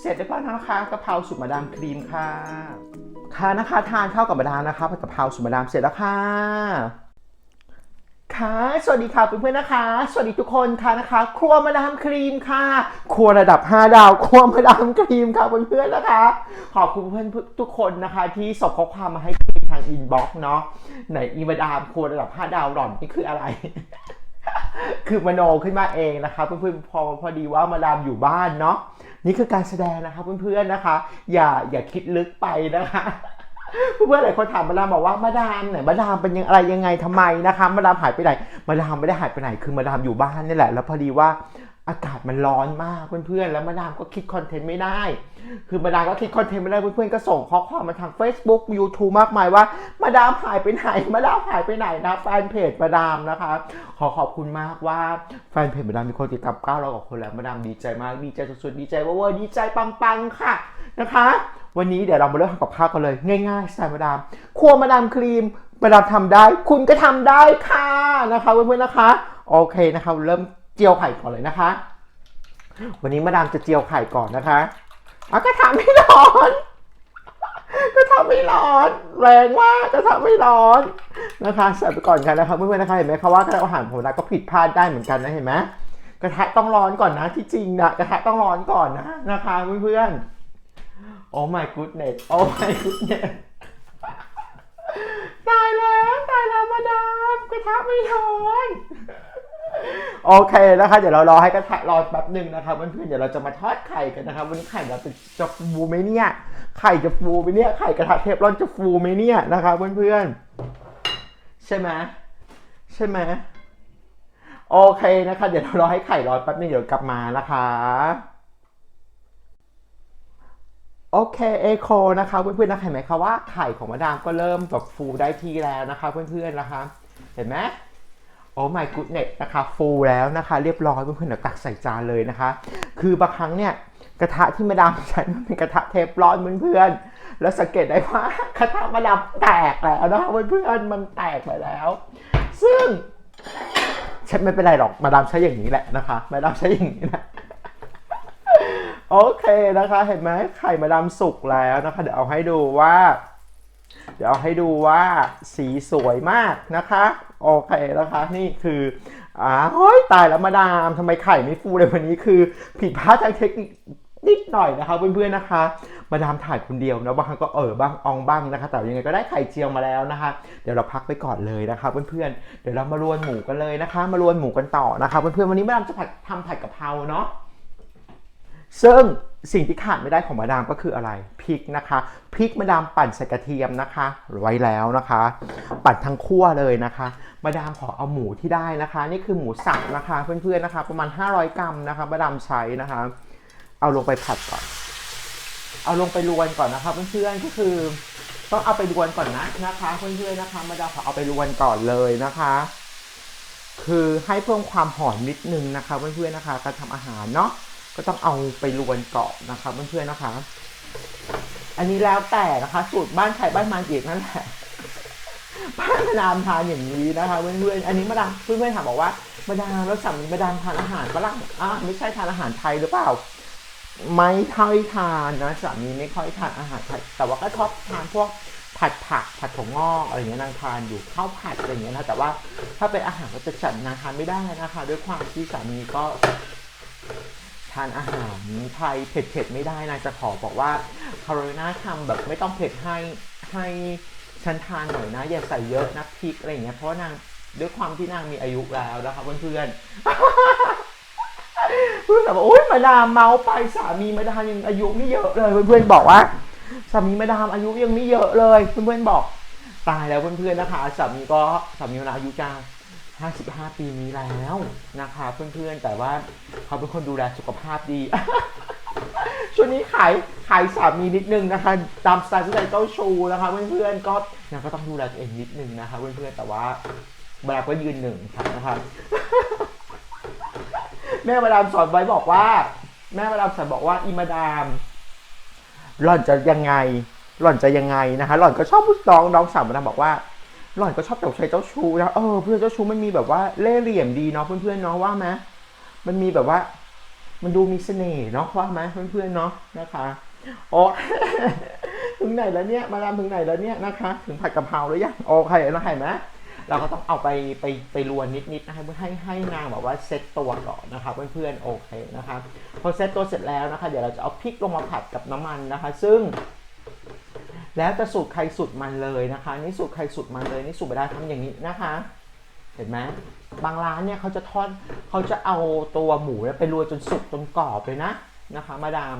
เสร็จเรียบร้อยแล้วนะคะกะเพราสุกมาดามครีมค่ะ ค่ะนะคะทานข้าวกับมาดามนะคะผัดกะเพราสุกมาดามเสร็จแล้วค่ะค่ะสวัสดีค่ะเพื่อนๆนะคะ สวัสดีทุกคนค่ะนะคะ ครัวมาดามครีมค่ะ ครัวระดับ 5 ดาว ครัวมาดามครีมค่ะเพื่อนๆนะคะ ขอบคุณเพื่อนทุกคนนะคะ ที่ส่งข้อความมาให้ทางอินบ็อกซ์เนาะไหนอีมาดามครัวระดับ 5 ดาวหล่อนนี่คืออะไร คือมโนขึ้นมาเองนะคะเพื่อนๆพอพอดีว่ามาดามอยู่บ้านเนาะนี่คือการแสดงนะคะเพื่อนๆนะคะ อย่าอย่าคิดลึกไปนะคะเพื่อนๆหลายคนถามมาดามบอกว่ามาดามไหนมาดามเป็นยังอะไรยังไงทำไมนะคะมาดามหายไปไหนมาดามไม่ได้หายไปไหนคือมาดามอยู่บ้านนี่แหละ แล้วพอดีว่า อากาศมันร้อนมากเพื่อนๆ แล้วมาดามก็คิดคอนเทนต์ไม่ได้ คือมาดามก็คิดคอนเทนต์ไม่ได้เพื่อนๆ ก็ส่งข้อความมาทาง Facebook YouTube มากมายว่า มาดามหายไปไหน มาดามหายไปไหนนะแฟนเพจมาดามนะคะ ขอขอบคุณมากว่าแฟนเพจมาดามมีคนติดตาม9ก้าร้อยกว่าคนแล้วมาดามดีใจมาก ดีใจสุดๆ ดีใจเวอร์ดีใจปังๆ ค่ะนะคะ วันนี้เดี๋ยวเรามาเริ่มทำกับข้าวกันเลย ง่ายๆสไตล์มาดาม ครัวมาดามครีม มาดามทำได้ คุณก็ทำได้ค่ะนะคะเพื่อนๆ นะคะ โอเคนะคะเริ่ม เจียวไข่ก่อนเลยนะคะ วันนี้มาดามจะเจียวไข่ก่อนนะคะอะก็ทำไม่ร้อนก็ทำไม่ร้อน แรงมากก็ทำไม่ร้อนนะคะใส่ไปก่อนกันนะคะเพื่อนๆนะคะเห็นไหมคะว่ากระทะอาหารของเราก็ผิดพลาดได้เหมือนกันนะเห็นไหมกระทะต้องร้อนก่อนนะที่จริงนะกระทะต้องร้อนก่อนนะนะคะเพื่อนๆโอ้ my goodness โอ้ my goodness ตายแล้วตายแล้วมาดามกระทะไม่ร้อน โอเคนะคะ เดี๋ยวเรารอให้กระทะร้อนแป๊บหนึ่งนะคะเพื่อนๆเดี๋ยวเราจะมาทอดไข่กันนะคะวันนี้ไข่เราจะฟูไหมเนี่ย ไข่จะฟูไหมเนี่ยไข่กระทะเทฟลอนจะฟูไหมเนี่ยนะคะเพื่อนๆใช่ไหมใช่ไหมโอเคนะคะ เดี๋ยวเรารอให้ไข่ร้อนแป๊บนึงเดี๋ยวกลับมานะคะโอเคเอโคนะคะเพื่อนๆนะเห็นไหมคะว่าไข่ของมาดามก็เริ่มแบบฟูได้ที่แล้วนะคะ เพื่อนๆนะคะ เห็นไหม โอ้ my goodness นะคะฟูแล้วนะคะ เรียบร้อยเพื่อนๆเดี๋ยวตักใส่จานเลยนะคะ คือบางครั้งเนี่ยกระทะที่มาดามใช้มันเป็นกระทะเทฟลอนเพื่อนๆแล้วสังเกตได้ว่ากระทะมาดามแตกแล้วนะคะเพื่อนๆมันแตกไปแล้ว ซึ่งฉันไม่เป็นไรหรอกมาดามใช้อย่างนี้แหละนะคะมาดามใช้อย่างนี้แหละโอเคนะคะ เห็นไหมไข่มาดามสุกแล้วนะคะ เดี๋ยวเอาให้ดูว่า เดี๋ยวให้ดูว่าสีสวยมากนะคะ โอเคนะคะนี่คืออ่าเฮ้ยตายแล้วมาดามทำไมไข่ไม่ฟูเลยวันนี้คือผิดพลาดทางเทคนิคนิดหน่อยนะคะเพื่อนๆนะคะ มาดามถ่ายคนเดียวนะบางครั้งก็เออบ้างอองบ้างนะคะ แต่ยังไงก็ได้ไข่เจียวมาแล้วนะคะ เดี๋ยวเราพักไปก่อนเลยนะคะเพื่อนๆเดี๋ยวเรามารวนหมูกันเลยนะคะ มารวนหมูกันต่อนะคะเพื่อนๆวันนี้มาดามจะผัดทำผัดกะเพราเนาะซึ่ง สิ่งที่ขาดไม่ได้ของมาดามก็คืออะไรพริกนะคะพริกมาดามปั่นใส่กระเทียมนะคะไว้แล้วนะคะ ปั่นทั้งคั่วเลยนะคะ มาดามขอเอาหมูที่ได้นะคะ นี่คือหมูสับนะคะ เพื่อนๆนะคะ ประมาณ 500 กรัมนะคะ มาดามใช้นะคะ เอาลงไปผัดก่อน เอาลงไปรวนก่อนนะคะ เพื่อนๆก็คือ ต้องเอาไปรวนก่อนนะนะคะ เพื่อนๆนะคะ มาดามขอเอาไปรวนก่อนเลยนะคะ คือให้เพิ่มความหอมนิดนึงนะคะ เพื่อนๆนะคะ การทำอาหารเนาะ ก็ต้องเอาไปรวนก่อนนะคะเพื่อนๆนะคะ อันนี้แล้วแต่นะคะ สูตรบ้านใครบ้านมันอีกนั่นแหละบ้านมาดามทานอย่างนี้นะคะเพื่อนๆอันนี้มาดามเพื่อนๆถามบอกว่ามาดามแล้วสามีมาดามทานอาหารฝรั่งอะไม่ใช่ทานอาหารไทยหรือเปล่า ไม่ค่อยทานนะสามีไม่ค่อยทานอาหารไทยแต่ว่าก็ชอบทานพวกผัดผักผัดถั่วงอกอะไรอย่างเงี้ยนางทานอยู่ข้าวผัดอะไรอย่างเงี้ยนะแต่ว่าถ้าเป็นอาหารก็จะจัดนางทานไม่ได้นะคะ ด้วยความที่สามีก็านอาหารไทยเผ็ดๆไม่ได้นางจะขอบอกว่าคาโรลินาทำแบบไม่ต้องเผ็ดให้ให้ฉันทานหน่อยนะ อย่าใส่เยอะนะพริกอะไรอย่างเงี้ยเพราะนางด้วยความที่นางมีอายุแล้วนะคะเพื่อนๆเพื่อนแบบว่าโอ๊ยมาดามเมาไปสามีมาดามยังอายุไม่เยอะเลยเพื่อนๆบอกว่าสามีมาดามอายุยังไม่เยอะเลยเพื่อนๆบอกตายแล้วเพื่อนๆนะคะสามีก็สามีมาดาอายุจ้า 55 ปีนี้แล้วนะคะเพื่อนๆ แต่ว่าเขาเป็นคนดูแลสุขภาพดี ช่วงนี้ขายขายสามีนิดนึงนะคะ ตามสไตล์ที่ใจเจ้าชูนะคะเพื่อนๆ ก็นางก็ต้องดูแลตัวเองนิดนึงนะคะเพื่อนๆ แต่ว่าเวลาก็ยืนหนึ่งค่ะนะคะแม่มาดามสอนไว้บอกว่า แม่มาดามสอนบอกว่าอีมาดามหล่อนจะยังไงหล่อนจะยังไงนะคะหล่อนก็ชอบน้องน้องสาวมาดามบอกว่า หล่อนก็ชอบเจ้าชายเจ้าชู้นะเออเพื่อนเจ้าชู้มันมีแบบว่าเล่ห์เหลี่ยมดีเนาะเพื่อนๆเนาะว่าไหมมันมีแบบว่า มันดูมีเสน่ห์เนาะว่าไหมเพื่อนๆเนาะนะคะโอ้ถึงไหนแล้วเนี่ยมาดามถึงไหนแล้วเนี่ยนะคะ ถึงผัดกะเพราหรือยังโอเคแล้วเห็นไหมเราก็ต้องเอาไปไปไปรวนนิดๆนะคะเพื่อให้ให้นางแบบว่าเซตตัวก่อนนะคะเพื่อนๆโอเคนะคะพอเซตตัวเสร็จแล้วนะคะ เดี๋ยวเราจะเอาพริกลงมาผัดกับน้ำมันนะคะ ซึ่ง แล้วแต่สูตรใครสูตรมันเลยนะคะ นี่สูตรใครสูตรมันเลยนี่สูตรไม่ได้ทำอย่างนี้นะคะ เห็นไหมบางร้านเนี่ยเขาจะทอดเขาจะเอาตัวหมูเนี่ยไปรวนจนสุกจนกรอบเลยนะนะคะ มาดาม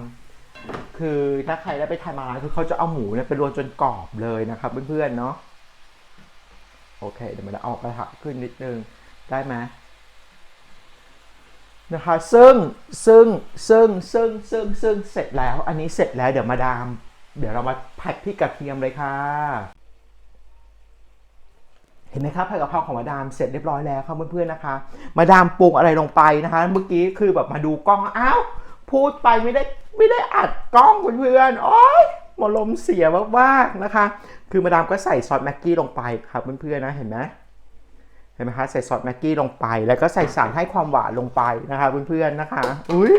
คือถ้าใครได้ไปทานมาร้านคือเขาจะเอาหมูเนี่ยไปรวนจนกรอบเลยนะครับเพื่อนๆเนาะโอเคเดี๋ยวมันจะออกกระทะขึ้นนิดนึงได้ไหมนะคะซึ่งซึ่งซึ่งซึ่งซึ่งซึ่งเสร็จแล้ว อันนี้เสร็จแล้วเดี๋ยวมาดาม เดี๋ยวเรามาผัดพริกกระเทียมเลยค่ะ เห็นไหมครับผัดกะเพราของมาดามเสร็จเรียบร้อยแล้วครับเพื่อนๆนะคะ มาดามปรุงอะไรลงไปนะคะ เมื่อกี้คือแบบมาดูกล้องอ้าวพูดไปไม่ได้ไม่ได้อัดกล้องเพื่อนๆโอ๊ยหมดลมเสียมากๆนะคะ คือมาดามก็ใส่ซอสแม็กกี้ลงไปครับเพื่อนๆนะเห็นไหมเห็นไหมคะใส่ซอสแม็กกี้ลงไป แล้วก็ใส่สารให้ความหวานลงไปนะคะเพื่อนๆนะคะ อุ้ย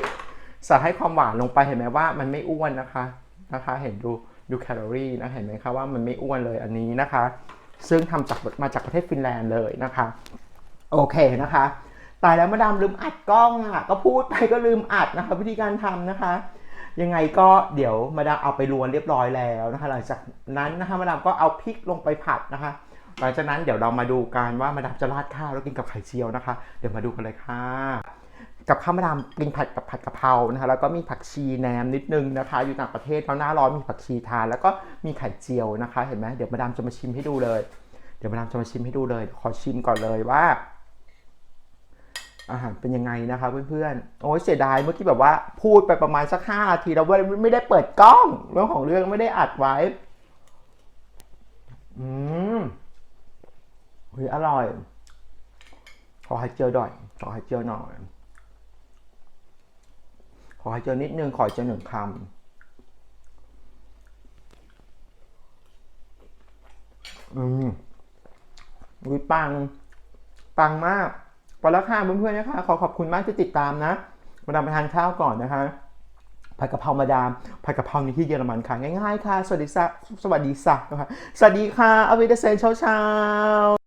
สารให้ความหวานลงไปเห็นไหมว่ามันไม่อ้วนนะคะ นะคะ เห็นดูดูแคลอรี่นะเห็นไหมคะว่ามันไม่อ้วนเลยอันนี้นะคะ ซึ่งทำจากมาจากประเทศฟินแลนด์เลยนะคะ โอเคนะคะ ตายแล้วมาดามลืมอัดกล้องอะก็พูดไปก็ลืมอัดนะคะ วิธีการทำนะคะ ยังไงก็เดี๋ยวมาดามเอาไปรวนเรียบร้อยแล้วนะคะ หลังจากนั้นนะคะมาดามก็เอาพริกลงไปผัดนะคะ หลังจากนั้นเดี๋ยวเรามาดูกันว่ามาดามจะราดข้าวแล้วกินกับไข่เจียวนะคะ เดี๋ยวมาดูกันเลยค่ะ กับข้าวมาดามกินผัดกับผัดกะเพรานะคะแล้วก็มีผักชีแหนมนิดนึงนะคะ อยู่ต่างประเทศแล้วหน้าร้อนมีผักชีทาน แล้วก็มีไข่เจียวนะคะ เห็นไหมเดี๋ยวมาดามจะมาชิมให้ดูเลย เดี๋ยวมาดามจะมาชิมให้ดูเลย ขอชิมก่อนเลยว่า อาหารเป็นยังไงนะคะเพื่อนๆโอ้ยเสียดายเมื่อกี้แบบว่าพูดไปประมาณสักห้านาทีแล้วไม่ได้เปิดกล้องเรื่องของเรื่องไม่ได้อัดไว้ อืมอร่อย ขอให้เจียวหน่อยขอให้เจียวหน่อย ขอให้เจียวนิดนึงขอให้เจียวหนึ่งคำอืมวิปัง ปังมากไปแล้วค่ะเพื่อนๆนะคะ ขอขอบคุณมากที่ติดตามนะ มาดามไปทานข้าวก่อนนะคะผัดกะเพรามาดามผัดกะเพรานี่ที่เยอรมันค่ะ ง่ายๆค่ะ สวัสดีค่ะสวัสดีสักนะคะสวัสดีค่ะอว้เดเซนเช้าๆ